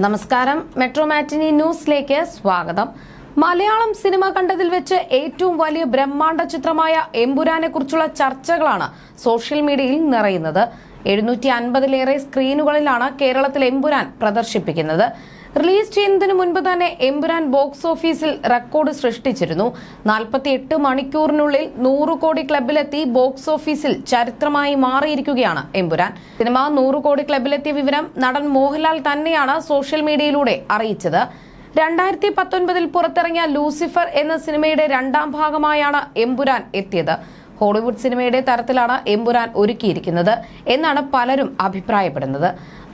നമസ്കാരം. മെട്രോ മാറ്റിനി ന്യൂസിലേക്ക് സ്വാഗതം. മലയാളം സിനിമ കണ്ടതിൽ വെച്ച് ഏറ്റവും വലിയ ബ്രഹ്മാണ്ഡ ചിത്രമായ എമ്പുരാനെ കുറിച്ചുള്ള ചർച്ചകളാണ് സോഷ്യൽ മീഡിയയിൽ നിറയുന്നത്. എഴുന്നൂറ്റി അൻപതിലേറെ സ്ക്രീനുകളിലാണ് കേരളത്തിൽ എമ്പുരാൻ പ്രദർശിപ്പിക്കുന്നത്. റിലീസ് ചെയ്യുന്നതിന് മുൻപ് തന്നെ എമ്പുരാൻ ബോക്സ് ഓഫീസിൽ റെക്കോർഡ് സൃഷ്ടിച്ചിരുന്നു. നാൽപ്പത്തിയെട്ട് മണിക്കൂറിനുള്ളിൽ നൂറ് കോടി ക്ലബിലെത്തി ബോക്സ് ഓഫീസിൽ ചരിത്രമായി മാറിയിരിക്കുകയാണ് എമ്പുരാൻ. സിനിമ നൂറ് കോടി ക്ലബിലെത്തിയ വിവരം നടൻ മോഹൻലാൽ തന്നെയാണ് സോഷ്യൽ മീഡിയയിലൂടെ അറിയിച്ചത്. രണ്ടായിരത്തി പത്തൊൻപതിൽ പുറത്തിറങ്ങിയ ലൂസിഫർ എന്ന സിനിമയുടെ രണ്ടാം ഭാഗമായാണ് എമ്പുരാൻ എത്തിയത്. ഹോളിവുഡ് സിനിമയുടെ തരത്തിലാണ് എമ്പുരാൻ ഒരുക്കിയിരിക്കുന്നത് എന്നാണ് പലരും അഭിപ്രായപ്പെടുന്നത്.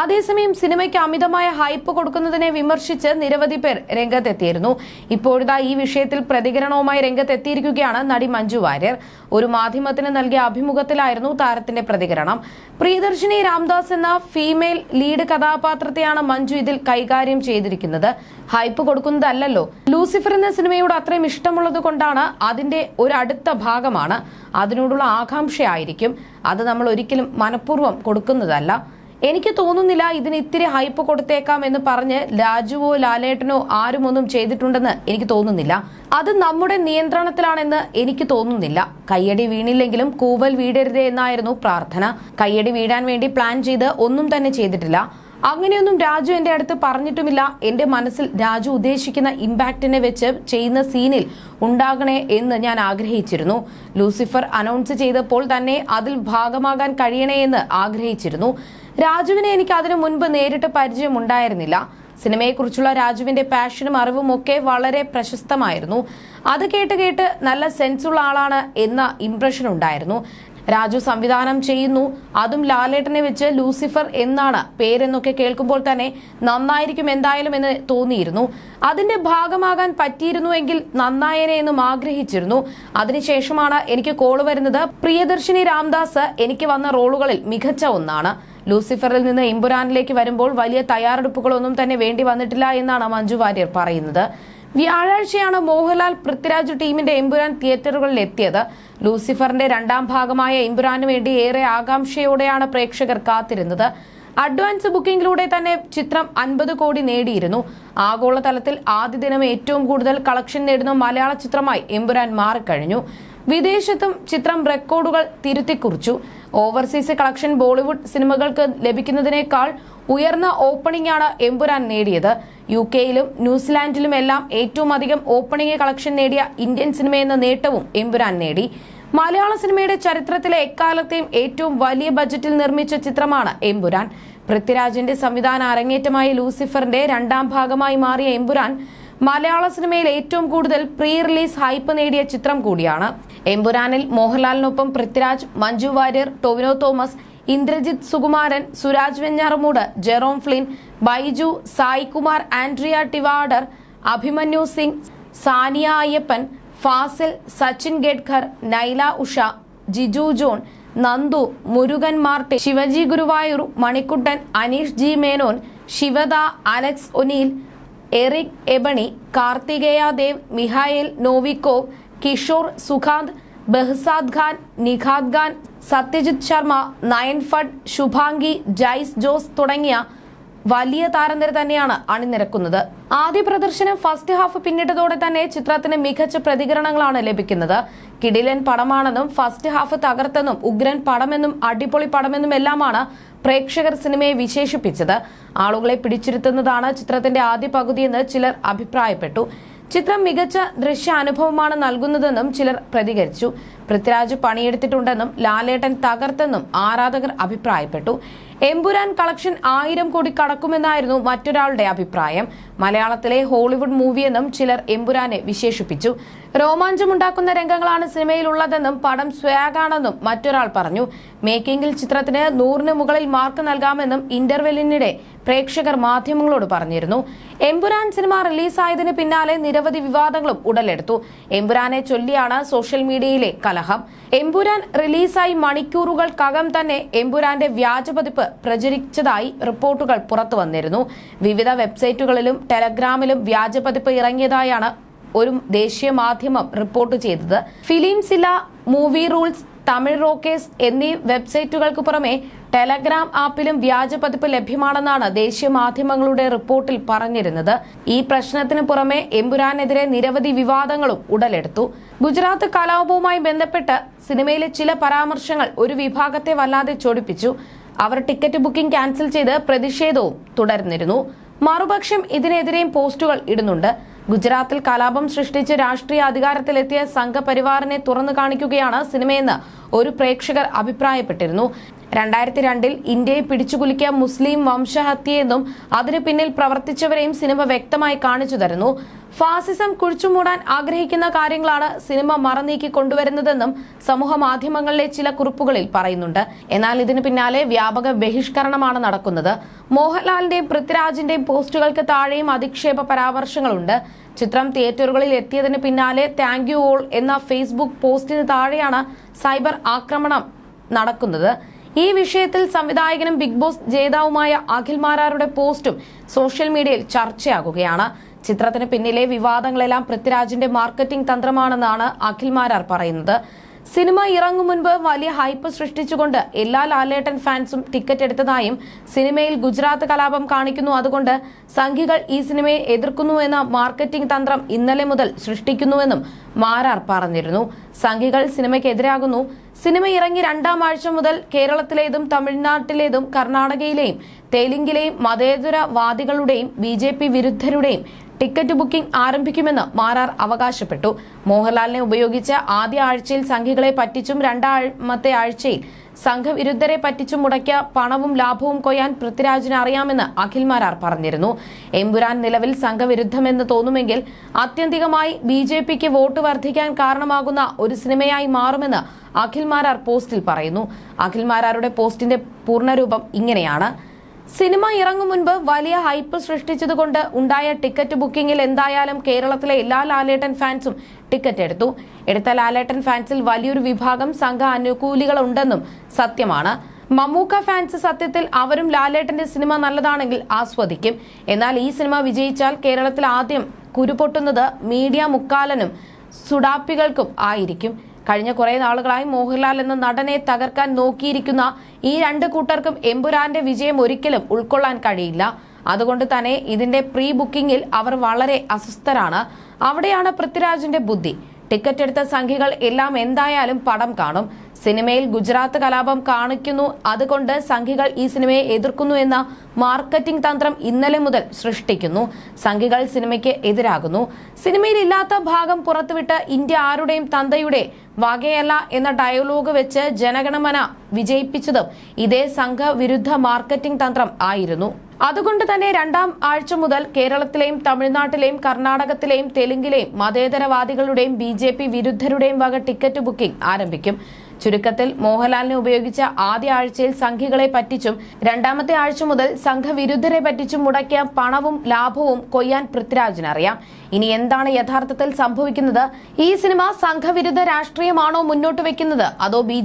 അതേസമയം സിനിമയ്ക്ക് അമിതമായ ഹൈപ്പ് കൊടുക്കുന്നതിനെ വിമർശിച്ച് നിരവധി പേർ രംഗത്തെത്തിയിരുന്നു. ഇപ്പോഴിതാ ഈ വിഷയത്തിൽ പ്രതികരണവുമായി രംഗത്തെത്തിയിരിക്കുകയാണ് നടി മഞ്ജു വാര്യർ. ഒരു മാധ്യമത്തിന് നൽകിയ അഭിമുഖത്തിലായിരുന്നു താരത്തിന്റെ പ്രതികരണം. പ്രിയദർശിനി രാംദാസ് എന്ന ഫീമെയിൽ ലീഡ് കഥാപാത്രത്തെയാണ് മഞ്ജു ഇതിൽ കൈകാര്യം ചെയ്തിരിക്കുന്നത്. ഹൈപ്പ് കൊടുക്കുന്നതല്ലോ ലൂസിഫർ എന്ന സിനിമയോട് അത്രയും ഇഷ്ടമുള്ളത് കൊണ്ടാണ് അതിന്റെ ഒരു അടുത്ത ഭാഗമാണ്. അതിനോടുള്ള ആകാംക്ഷയായിരിക്കും. അത് നമ്മൾ ഒരിക്കലും മനഃപൂർവം കൊടുക്കുന്നതല്ല. എനിക്ക് തോന്നുന്നില്ല ഇതിന് ഇത്തിരി ഹൈപ്പ് കൊടുത്തേക്കാം എന്ന് പറഞ്ഞ് രാജുവോ ലാലേട്ടനോ ആരും ഒന്നും ചെയ്തിട്ടുണ്ടെന്ന് എനിക്ക് തോന്നുന്നില്ല. അത് നമ്മുടെ നിയന്ത്രണത്തിലാണെന്ന് എനിക്ക് തോന്നുന്നില്ല. കയ്യടി വീണില്ലെങ്കിലും കൂവൽ വീടരുതേ എന്നായിരുന്നു പ്രാർത്ഥന. കയ്യടി വീഴാൻ വേണ്ടി പ്ലാൻ ചെയ്ത് ഒന്നും തന്നെ ചെയ്തിട്ടില്ല. അങ്ങനെയൊന്നും രാജു എന്റെ അടുത്ത് പറഞ്ഞിട്ടുമില്ല. എന്റെ മനസ്സിൽ രാജു ഉദ്ദേശിക്കുന്ന ഇമ്പാക്റ്റിനെ വെച്ച് ചെയ്യുന്ന സീനിൽ ഉണ്ടാകണേ എന്ന് ഞാൻ ആഗ്രഹിച്ചിരുന്നു. ലൂസിഫർ അനൗൺസ് ചെയ്തപ്പോൾ തന്നെ അതിൽ ഭാഗമാകാൻ കഴിയണേ എന്ന് ആഗ്രഹിച്ചിരുന്നു. രാജുവിനെ എനിക്ക് അതിനു മുൻപ് നേരിട്ട് പരിചയമുണ്ടായിരുന്നില്ല സിനിമയെക്കുറിച്ചുള്ള രാജുവിന്റെ പാഷനും അറിവും ഒക്കെ വളരെ പ്രശസ്തമായിരുന്നു. അത് കേട്ട് കേട്ട് നല്ല സെൻസുള്ള ആളാണ് എന്ന ഇംപ്രഷൻ ഉണ്ടായിരുന്നു. രാജു സംവിധാനം ചെയ്യുന്നു. അതും ലാലേട്ടനെ വെച്ച് ലൂസിഫർ എന്നാണ് പേരെന്നൊക്കെ കേൾക്കുമ്പോൾ തന്നെ നന്നായിരിക്കും എന്തായാലും എന്ന് തോന്നിയിരുന്നു. അതിന്റെ ഭാഗമാകാൻ പറ്റിയിരുന്നുവെങ്കിൽ നന്നായനെ എന്നും ആഗ്രഹിച്ചിരുന്നു. അതിനുശേഷമാണ് എനിക്ക് കോൾ വരുന്നത്. പ്രിയദർശിനി രാംദാസ് എനിക്ക് വന്ന റോളുകളിൽ മികച്ച ഒന്നാണ്. ലൂസിഫറിൽ നിന്ന് ഇമ്പുരാനിലേക്ക് വരുമ്പോൾ വലിയ തയ്യാറെടുപ്പുകളൊന്നും തന്നെ വേണ്ടി വന്നിട്ടില്ല എന്നാണ് മഞ്ജു വാര്യർ പറയുന്നത്. വ്യാഴാഴ്ചയാണ് മോഹൻലാൽ പൃഥ്വിരാജ് ടീമിന്റെ എമ്പുരാൻ തിയേറ്ററുകളിൽ എത്തിയത്. ലൂസിഫറിന്റെ രണ്ടാം ഭാഗമായ എമ്പുരാന് വേണ്ടി ഏറെ ആകാംക്ഷയോടെയാണ് പ്രേക്ഷകർ കാത്തിരുന്നത്. അഡ്വാൻസ് ബുക്കിംഗിലൂടെ തന്നെ ചിത്രം അൻപത് കോടി നേടിയിരുന്നു. ആഗോളതലത്തിൽ ആദ്യ ദിനം ഏറ്റവും കൂടുതൽ കളക്ഷൻ നേടുന്ന മലയാള ചിത്രമായി എമ്പുരാൻ മാറിക്കഴിഞ്ഞു. വിദേശത്തും ചിത്രം റെക്കോർഡുകൾ തിരുത്തിക്കുറിച്ചു. ഓവർസീസ് കളക്ഷൻ ബോളിവുഡ് സിനിമകൾക്ക് ലഭിക്കുന്നതിനേക്കാൾ ഉയർന്ന ഓപ്പണിംഗ് ആണ് എമ്പുരാൻ നേടിയത്. യു കെയിലും ന്യൂസിലാൻഡിലും എല്ലാം ഏറ്റവും അധികം ഓപ്പണിംഗ് കളക്ഷൻ നേടിയ ഇന്ത്യൻ സിനിമയെന്ന നേട്ടവും എമ്പുരാൻ നേടി. മലയാള സിനിമയുടെ ചരിത്രത്തിലെ എക്കാലത്തെയും ഏറ്റവും വലിയ ബജറ്റിൽ നിർമ്മിച്ച ചിത്രമാണ് എമ്പുരാൻ. പൃഥ്വിരാജിന്റെ സംവിധാന അരങ്ങേറ്റമായ ലൂസിഫറിന്റെ രണ്ടാം ഭാഗമായി മാറിയ എമ്പുരാൻ മലയാള സിനിമയിൽ ഏറ്റവും കൂടുതൽ പ്രീ റിലീസ് ഹൈപ്പ് നേടിയ ചിത്രം കൂടിയാണ്. എമ്പുരാനിൽ മോഹൻലാലിനൊപ്പം Prithviraj Manju Warrier Tovino Thomas Indrajith Sukumaran Suraj Venjaramoodu Jerome Flynn Baiju Saikumar Andrea Tivadar Abhimanyu Singh Saniya Iyappan Fazil Sachin Gadkar Nyla Usha Giju John Nandu Murugan Marty Shivaji Guruvayoor Manikuttan Aneesh G Menon Shivada Alex O'Neil Eric Ebouaney Karthikeya Dev Mikhail Novikov Kishore Sukant Behzad Khan Nikhat Khan Satyajit Sharma Nayan Bhatt Shubhangi Jaise Jose തുടങ്ങിയ വലിയ താരനിര തന്നെയാണ് അണിനിരക്കുന്നത്. ആദ്യ പ്രദർശനം first half പിന്നിട്ടതോടെ തന്നെ ചിത്രത്തിന് മികച്ച പ്രതികരണങ്ങളാണ് ലഭിക്കുന്നത്. കിടിലൻ പടമാണെന്നും ഫസ്റ്റ് ഹാഫ് തകർത്തെന്നും ഉഗ്രൻ പടമെന്നും അടിപൊളി പടമെന്നും എല്ലാമാണ് പ്രേക്ഷകർ സിനിമയെ വിശേഷിപ്പിച്ചത്. ആളുകളെ പിടിച്ചിരുത്തുന്നതാണ് ചിത്രത്തിന്റെ ആദ്യ പകുതിയെന്ന് ചിലർ അഭിപ്രായപ്പെട്ടു. ചിത്രം മികച്ച ദൃശ്യ അനുഭവമാണ് നൽകുന്നതെന്നും ചിലർ പ്രതികരിച്ചു. പൃഥ്വിരാജ് പണിയെടുത്തിട്ടുണ്ടെന്നും ലാലേട്ടൻ തകർത്തെന്നും ആരാധകർ അഭിപ്രായപ്പെട്ടു. എമ്പുരാൻ കളക്ഷൻ ആയിരം കോടി കടക്കുമെന്നായിരുന്നു മറ്റൊരാളുടെ അഭിപ്രായം. മലയാളത്തിലെ ഹോളിവുഡ് മൂവിയെന്നും ചിലർ എമ്പുരാനെ വിശേഷിപ്പിച്ചു. രോമാഞ്ചമുണ്ടാക്കുന്ന രംഗങ്ങളാണ് സിനിമയിലുള്ളതെന്നും പടം സ്വയാഗാണെന്നും മറ്റൊരാൾ പറഞ്ഞു. മേക്കിംഗിൽ ചിത്രത്തിന് നൂറിന് മുകളിൽ മാർക്ക് നൽകാമെന്നും ഇന്റർവെല്ലിനിടെ പ്രേക്ഷകർ മാധ്യമങ്ങളോട് പറഞ്ഞിരുന്നു. എംപുരാൻ സിനിമ റിലീസായതിന് പിന്നാലെ നിരവധി വിവാദങ്ങളും ഉടലെടുത്തു. എംപുരാനെ ചൊല്ലിയാണ് സോഷ്യൽ മീഡിയയിലെ കലഹം. എംപുരാൻ റിലീസായി മണിക്കൂറുകൾക്കകം തന്നെ എംപുരാന്റെ വ്യാജപതിപ്പ് പ്രചരിച്ചതായി റിപ്പോർട്ടുകൾ പുറത്തു വന്നിരുന്നു വിവിധ വെബ്സൈറ്റുകളിലും ടെലഗ്രാമിലും വ്യാജപതിപ്പ് ഇറങ്ങിയതായാണ് ഒരു ദേശീയ മാധ്യമം റിപ്പോർട്ട് ചെയ്തത്. Filmyzilla movie rules Tamil rockers എന്നീ വെബ്സൈറ്റുകൾക്ക് പുറമെ ടെലഗ്രാം ആപ്പിലും വ്യാജ പതിപ്പ് ലഭ്യമാണെന്നാണ് ദേശീയ മാധ്യമങ്ങളുടെ റിപ്പോർട്ടിൽ പറഞ്ഞിരുന്നത്. ഈ പ്രശ്നത്തിന് പുറമെ എമ്പുരാനെതിരെ നിരവധി വിവാദങ്ങളും ഉടലെടുത്തു. ഗുജറാത്ത് കലാപവുമായി ബന്ധപ്പെട്ട് സിനിമയിലെ ചില പരാമർശങ്ങൾ ഒരു വിഭാഗത്തെ വല്ലാതെ ചൊടിപ്പിച്ചു. അവർ ടിക്കറ്റ് ബുക്കിംഗ് ക്യാൻസൽ ചെയ്ത് പ്രതിഷേധവും തുടർന്നിരുന്നു. മറുപക്ഷം ഇതിനെതിരെയും പോസ്റ്റുകൾ ഇടുന്നുണ്ട്. ഗുജറാത്തിൽ കലാപം സൃഷ്ടിച്ച് രാഷ്ട്രീയ അധികാരത്തിലെത്തിയ സംഘപരിവാറിനെ തുറന്നു കാണിക്കുകയാണ് സിനിമയെന്ന് ഒരു പ്രേക്ഷകർ അഭിപ്രായപ്പെട്ടിരുന്നു. രണ്ടായിരത്തി രണ്ടിൽ ഇന്ത്യയെ പിടിച്ചുകുലിക്കിയ മുസ്ലിം വംശഹത്യയെന്നും അതിനു പിന്നിൽ പ്രവർത്തിച്ചവരെയും സിനിമ വ്യക്തമായി കാണിച്ചു തരുന്നു. ഫാസിസം കുഴിച്ചുമൂടാൻ ആഗ്രഹിക്കുന്ന കാര്യങ്ങളാണ് സിനിമ മറനീക്കി കൊണ്ടുവരുന്നതെന്നും സമൂഹ മാധ്യമങ്ങളിലെ ചില കുറിപ്പുകളിൽ പറയുന്നുണ്ട്. എന്നാൽ ഇതിന് പിന്നാലെ വ്യാപക ബഹിഷ്കരണമാണ് നടക്കുന്നത്. മോഹൻലാലിന്റെയും പൃഥ്വിരാജിന്റെയും പോസ്റ്റുകൾക്ക് താഴെയും അധിക്ഷേപ പരാമർശങ്ങളുണ്ട്. ചിത്രം തിയേറ്ററുകളിൽ എത്തിയതിന് പിന്നാലെ താങ്ക് യു ഓൾ എന്ന ഫേസ്ബുക്ക് പോസ്റ്റിന് താഴെയാണ് സൈബർ ആക്രമണം നടക്കുന്നത്. ഈ വിഷയത്തിൽ സംവിധായകനും ബിഗ് ബോസ് ജേതാവുമായ അഖിൽ മാരാരുടെ പോസ്റ്റും സോഷ്യൽ മീഡിയയിൽ ചർച്ചയാകുകയാണ്. ചിത്രത്തിന് പിന്നിലെ വിവാദങ്ങളെല്ലാം പൃഥ്വിരാജിന്റെ മാർക്കറ്റിംഗ് തന്ത്രമാണെന്നാണ് അഖിൽ മാരാർ പറയുന്നത്. സിനിമ ഇറങ്ങും മുൻപ് വലിയ ഹൈപ്പ് സൃഷ്ടിച്ചുകൊണ്ട് എല്ലാ ലാലേട്ടൻ ഫാൻസും ടിക്കറ്റ് എടുത്തതായും സിനിമയിൽ ഗുജറാത്ത് കലാപം കാണിക്കുന്നു. അതുകൊണ്ട് സംഘികൾ ഈ സിനിമയെ എതിർക്കുന്നുവെന്ന മാർക്കറ്റിംഗ് തന്ത്രം ഇന്നലെ മുതൽ സൃഷ്ടിക്കുന്നുവെന്നും മാരാർ പറഞ്ഞിരുന്നു. സംഘികൾ സിനിമയ്ക്കെതിരാകുന്നു. സിനിമ ഇറങ്ങി രണ്ടാം ആഴ്ച മുതൽ കേരളത്തിലേതും തമിഴ്നാട്ടിലേതും കർണാടകയിലെയും തെലുങ്കിലെയും മതേതരവാദികളുടെയും ബി ജെ പി വിരുദ്ധരുടെയും ടിക്കറ്റ് ബുക്കിംഗ് ആരംഭിക്കുമെന്ന് മാരാർ അവകാശപ്പെട്ടു. മോഹൻലാലിനെ ഉപയോഗിച്ച് ആദ്യ ആഴ്ചയിൽ സംഘികളെ പറ്റിച്ചും രണ്ടാമത്തെ ആഴ്ചയിൽ സംഘവിരുദ്ധരെ പറ്റിച്ചു മുടക്കിയ പണവും ലാഭവും കൊയ്യാൻ പൃഥ്വിരാജിന് അറിയാമെന്ന് അഖിൽ മാരാർ പറഞ്ഞിരുന്നു. എമ്പുരാൻ നിലവിൽ സംഘവിരുദ്ധമെന്ന് തോന്നുമെങ്കിൽ ആത്യന്തികമായി ബി ജെ പിക്ക് വോട്ട് വർദ്ധിക്കാൻ കാരണമാകുന്ന ഒരു സിനിമയായി മാറുമെന്ന് അഖിൽ മാരാർ പോസ്റ്റിൽ പറയുന്നു. അഖിൽ മാരാരുടെ പോസ്റ്റിന്റെ പൂർണരൂപം ഇങ്ങനെയാണ്. സിനിമ ഇറങ്ങും മുൻപ് വലിയ ഹൈപ്പ് സൃഷ്ടിച്ചതുകൊണ്ട് ഉണ്ടായ ടിക്കറ്റ് ബുക്കിംഗിൽ എന്തായാലും കേരളത്തിലെ എല്ലാ ലാലേട്ടൻ ഫാൻസും ടിക്കറ്റ് എടുത്തു. എടുത്ത ലാലേട്ടൻ ഫാൻസിൽ വലിയൊരു വിഭാഗം സംഘ അനുകൂലികളുണ്ടെന്നും സത്യമാണ്. മമ്മൂക്ക ഫാൻസ് സത്യത്തിൽ അവരും ലാലേട്ടന്റെ സിനിമ നല്ലതാണെങ്കിൽ ആസ്വദിക്കും. എന്നാൽ ഈ സിനിമ വിജയിച്ചാൽ കേരളത്തിൽ ആദ്യം കുരുപൊട്ടുന്നത് മീഡിയ മുക്കാലനും സുഡാപ്പികൾക്കും ആയിരിക്കും. കഴിഞ്ഞ കുറെ നാളുകളായി മോഹൻലാൽ എന്ന നടനെ തകർക്കാൻ നോക്കിയിരിക്കുന്ന ഈ രണ്ട് കൂട്ടർക്കും എമ്പുരാന്റെ വിജയം ഒരിക്കലും ഉൾക്കൊള്ളാൻ കഴിയില്ല. അതുകൊണ്ട് തന്നെ ഇതിന്റെ പ്രീ ബുക്കിംഗിൽ അവർ വളരെ അസ്വസ്ഥരാണ്. അവിടെയാണ് പൃഥ്വിരാജിന്റെ ബുദ്ധി. ടിക്കറ്റ് എടുത്ത സംഖ്യകൾ എല്ലാം എന്തായാലും പടം കാണും. സിനിമയിൽ ഗുജറാത്ത് കലാപം കാണിക്കുന്നു. അതുകൊണ്ട് സംഘികൾ ഈ സിനിമയെ എതിർക്കുന്നു എന്ന മാർക്കറ്റിംഗ് തന്ത്രം ഇന്നലെ മുതൽ സൃഷ്ടിക്കുന്നു. സംഘികൾ സിനിമയ്ക്ക് എതിരാകുന്നു. സിനിമയിൽ ഇല്ലാത്ത ഭാഗം പുറത്തുവിട്ട് ഇന്ത്യ ആരുടെയും തന്തയുടെ വകയല്ല എന്ന ഡയലോഗ് വെച്ച് ജനഗണമന വിജയിപ്പിച്ചതും ഇതേ സംഘവിരുദ്ധ മാർക്കറ്റിംഗ് തന്ത്രം ആയിരുന്നു. അതുകൊണ്ട് തന്നെ രണ്ടാം ആഴ്ച മുതൽ കേരളത്തിലെയും തമിഴ്നാട്ടിലെയും കർണാടകത്തിലെയും തെലുങ്കിലെയും മതേതരവാദികളുടെയും ബി വിരുദ്ധരുടെയും വക ടിക്കറ്റ് ബുക്കിംഗ് ആരംഭിക്കും. ചുരുക്കത്തിൽ മോഹൻലാലിനെ ഉപയോഗിച്ച ആദ്യ ആഴ്ചയിൽ സംഘികളെ പറ്റിച്ചും രണ്ടാമത്തെ ആഴ്ച മുതൽ സംഘവിരുദ്ധരെ പറ്റിച്ചും മുടക്കിയ പണവും ലാഭവും കൊയ്യാൻ പൃഥ്വിരാജിനറിയാം ഇനി എന്താണ് യഥാർത്ഥത്തിൽ സംഭവിക്കുന്നത്? ഈ സിനിമ സംഘവിരുദ്ധ രാഷ്ട്രീയമാണോ മുന്നോട്ട് വെക്കുന്നത്? അതോ ബി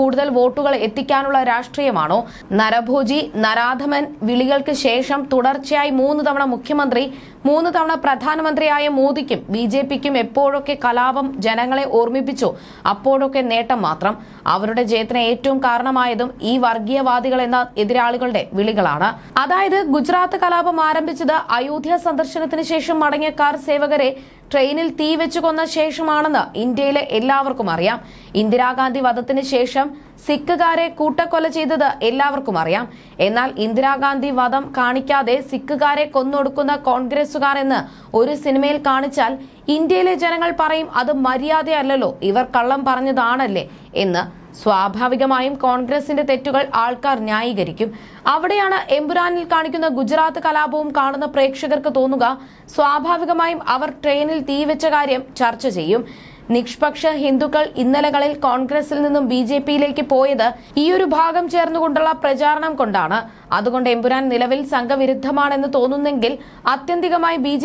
കൂടുതൽ വോട്ടുകൾ എത്തിക്കാനുള്ള രാഷ്ട്രീയമാണോ? നരഭോജി നരാധമൻ വിളികൾക്ക് ശേഷം തുടർച്ചയായി മൂന്ന് തവണ മുഖ്യമന്ത്രി മൂന്ന് തവണ പ്രധാനമന്ത്രിയായ മോദിക്കും ബി ജെ പിക്കും എപ്പോഴൊക്കെ കലാപം ജനങ്ങളെ ഓർമ്മിപ്പിച്ചു? അപ്പോഴൊക്കെ നേട്ടം മാത്രം. അവരുടെ ജയത്തിന് ഏറ്റവും കാരണമായതും ഈ വർഗീയവാദികൾ എന്ന എതിരാളികളുടെ വിളികളാണ്. അതായത് ഗുജറാത്ത് കലാപം ആരംഭിച്ചത് അയോധ്യ സന്ദർശനത്തിന് ശേഷം മടങ്ങിയ കാർ സേവകരെ ട്രെയിനിൽ തീ വെച്ചു കൊന്ന ശേഷമാണെന്ന് ഇന്ത്യയിലെ എല്ലാവർക്കും അറിയാം. ഇന്ദിരാഗാന്ധി വധത്തിന് ശേഷം സിഖുകാരെ കൂട്ടക്കൊല ചെയ്തത് എല്ലാവർക്കും അറിയാം. എന്നാൽ ഇന്ദിരാഗാന്ധി വധം കാണിക്കാതെ സിഖുകാരെ കൊന്നൊടുക്കുന്ന കോൺഗ്രസുകാർ എന്ന് ഒരു സിനിമയിൽ കാണിച്ചാൽ ഇന്ത്യയിലെ ജനങ്ങൾ പറയും അത് മര്യാദയല്ലല്ലോ ഇവർ കള്ളം പറഞ്ഞതാണല്ലേ എന്ന് സ്വാഭാവികമായും കോൺഗ്രസിന്റെ തെറ്റുകൾ ആൾക്കാർ ന്യായീകരിക്കും. അവിടെയാണ് എമ്പുരാനിൽ കാണിക്കുന്ന ഗുജറാത്ത് കലാപവും കാണുന്ന പ്രേക്ഷകർക്ക് തോന്നുക സ്വാഭാവികമായും അവർ ട്രെയിനിൽ തീവെച്ച കാര്യം ചർച്ച ചെയ്യും. നിഷ്പക്ഷ ഹിന്ദുക്കൾ ഇന്നലകളിൽ കോൺഗ്രസിൽ നിന്നും ബി ജെ പിയിലേക്ക് പോയത് ഈയൊരു ഭാഗം ചേർന്നുകൊണ്ടുള്ള പ്രചാരണം കൊണ്ടാണ്. അതുകൊണ്ട് എമ്പുരാൻ നിലവിൽ സംഘവിരുദ്ധമാണെന്ന് തോന്നുന്നെങ്കിൽ അത്യന്തികമായി ബി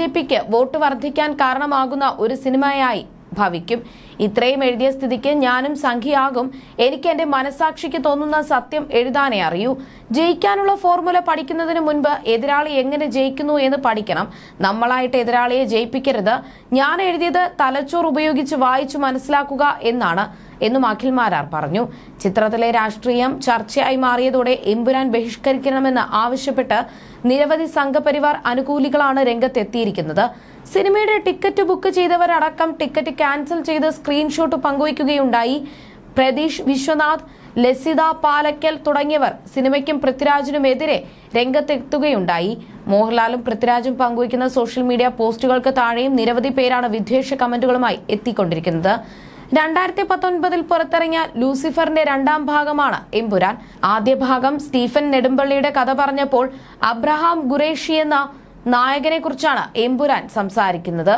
വോട്ട് വർദ്ധിക്കാൻ കാരണമാകുന്ന ഒരു സിനിമയായി ഭവിക്കും ഇത്രയും എഴുതിയ സ്ഥിതിക്ക് ഞാനും സംഖ്യയാകും. എനിക്ക് എന്റെ മനസാക്ഷിക്ക് തോന്നുന്ന സത്യം എഴുതാനേ അറിയൂ. ജയിക്കാനുള്ള ഫോർമുല പഠിക്കുന്നതിന് മുൻപ് എതിരാളി എങ്ങനെ ജയിക്കുന്നു എന്ന് പഠിക്കണം. നമ്മളായിട്ട് എതിരാളിയെ ജയിപ്പിക്കരുത്. ഞാൻ എഴുതിയത് തലച്ചോർ ഉപയോഗിച്ച് വായിച്ചു മനസ്സിലാക്കുക എന്നാണ് എന്നും അഖിൽ മാരാർ പറഞ്ഞു. ചിത്രത്തിലെ രാഷ്ട്രീയം ചർച്ചയായി മാറിയതോടെ എമ്പുരാൻ ബഹിഷ്കരിക്കണമെന്ന് ആവശ്യപ്പെട്ട് നിരവധി സംഘപരിവാർ അനുകൂലികളാണ് രംഗത്തെത്തിയിരിക്കുന്നത്. സിനിമയുടെ ടിക്കറ്റ് ബുക്ക് ചെയ്തവരടക്കം ടിക്കറ്റ് ക്യാൻസൽ ചെയ്ത് സ്ക്രീൻഷോട്ട് പങ്കുവയ്ക്കുകയുണ്ടായി. പ്രതീഷ് വിശ്വനാഥ് ലസിത പാലക്കൽ തുടങ്ങിയവർ സിനിമയ്ക്കും പൃഥ്വിരാജിനുമെതിരെ രംഗത്തെത്തുകയുണ്ടായി. മോഹൻലാലും പൃഥ്വിരാജും പങ്കുവയ്ക്കുന്ന സോഷ്യൽ മീഡിയ പോസ്റ്റുകൾക്ക് താഴെയും നിരവധി പേരാണ് വിദ്വേഷ കമന്റുകളുമായി എത്തിക്കൊണ്ടിരിക്കുന്നത്. രണ്ടായിരത്തി പത്തൊൻപതിൽ പുറത്തിറങ്ങിയ ലൂസിഫറിന്റെ രണ്ടാം ഭാഗമാണ് എമ്പുരാൻ. ആദ്യ ഭാഗം സ്റ്റീഫൻ നെടുമ്പള്ളിയുടെ കഥ പറഞ്ഞപ്പോൾ അബ്രഹാം ഗുറേഷി എന്ന നായകനെ കുറിച്ചാണ് എമ്പുരാൻ സംസാരിക്കുന്നത്.